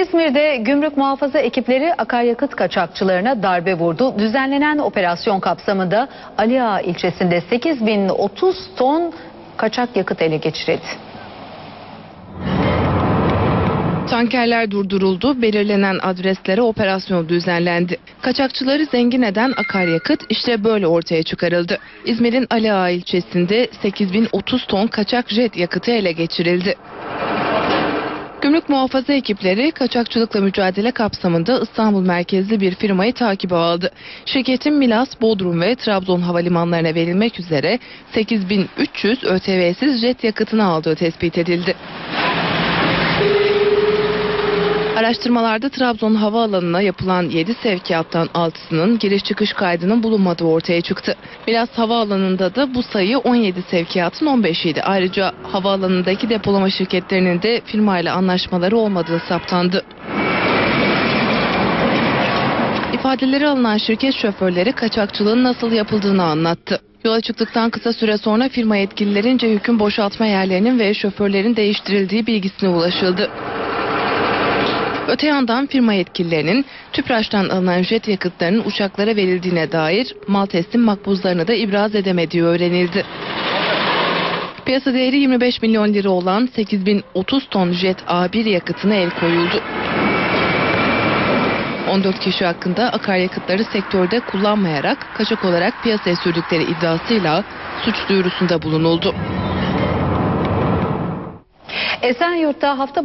İzmir'de gümrük muhafaza ekipleri akaryakıt kaçakçılarına darbe vurdu. Düzenlenen operasyon kapsamında Ali Ağa ilçesinde 8030 ton kaçak yakıt ele geçirildi. Tankerler durduruldu, belirlenen adreslere operasyon düzenlendi. Kaçakçıları zengin eden akaryakıt işte böyle ortaya çıkarıldı. İzmir'in Ali Ağa ilçesinde 8030 ton kaçak jet yakıtı ele geçirildi. Gümrük muhafaza ekipleri kaçakçılıkla mücadele kapsamında İstanbul merkezli bir firmayı takibe aldı. Şirketin Milas, Bodrum ve Trabzon havalimanlarına verilmek üzere 8300 ÖTV'siz jet yakıtını aldığı tespit edildi. Araştırmalarda Trabzon Havaalanı'na yapılan 7 sevkiyattan 6'sının giriş çıkış kaydının bulunmadığı ortaya çıktı. Milas Havaalanı'nda da bu sayı 17 sevkiyatın 15'iydi. Ayrıca havaalanındaki depolama şirketlerinin de firmayla anlaşmaları olmadığı saptandı. İfadeleri alınan şirket şoförleri kaçakçılığın nasıl yapıldığını anlattı. Yola çıktıktan kısa süre sonra firma yetkililerince yükün boşaltma yerlerinin ve şoförlerin değiştirildiği bilgisine ulaşıldı. Öte yandan firma yetkililerinin TÜPRAŞ'tan alınan jet yakıtlarının uçaklara verildiğine dair mal teslim makbuzlarını da ibraz edemediği öğrenildi. Piyasa değeri 25 milyon lira olan 8030 ton jet A1 yakıtına el koyuldu. 14 kişi hakkında akaryakıtları sektörde kullanmayarak kaçak olarak piyasaya sürdükleri iddiasıyla suç duyurusunda bulunuldu. Esenyurt'ta hafta